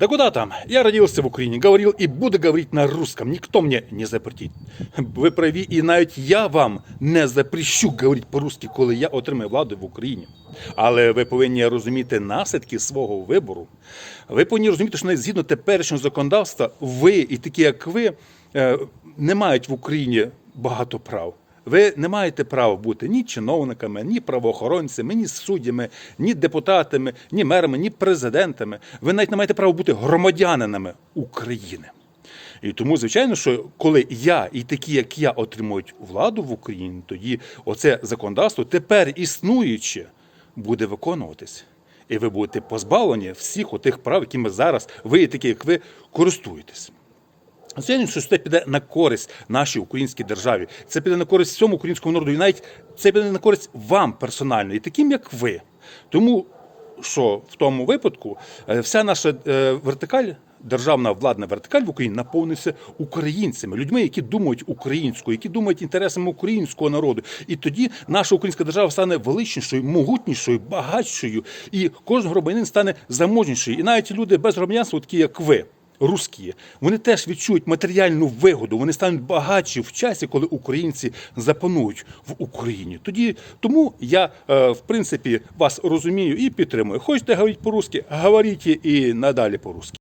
Да куда там? Я родился в Украине, говорил и буду говорить на русском. Никто мне не запретить. Ви праві, і навіть я вам не запрещу говорити по-русски, коли я отримаю владу в Україні. Але ви повинні розуміти наслідки свого вибору. Ви повинні розуміти, що навіть згідно теперішнього законодавства, ви і такі, як ви, е, не мають в Україні багато прав. Ви не маєте права бути ні чиновниками, ні правоохоронцями, ні суддями, ні депутатами, ні мерами, ні президентами. Ви навіть не маєте права бути громадянинами України. І тому, звичайно, що коли я і такі, як я, отримують владу в Україні, тоді оце законодавство тепер існуюче буде виконуватись. І ви будете позбавлені всіх отих прав, якими зараз ви, такі, як ви, користуєтесь. Звичайно, що це піде на користь нашій українській державі. Це піде на користь всьому українському народу. І навіть це піде на користь вам персонально, і таким, як ви. Тому що в тому випадку е, вся наша е, вертикаль, державна владна вертикаль в Україні наповниться українцями, людьми, які думають українською, які думають інтересами українського народу. І тоді наша українська держава стане величнішою, могутнішою, багатшою, і кожен громадянин стане заможнішою. І навіть люди без громадянства, такі як ви русські, вони теж відчують матеріальну вигоду, вони стануть багатші в часі, коли українці запанують в Україні. Тоді тому я е, в принципі вас розумію і підтримую. Хочете говорити по-русски, говоріть і надалі по-русски.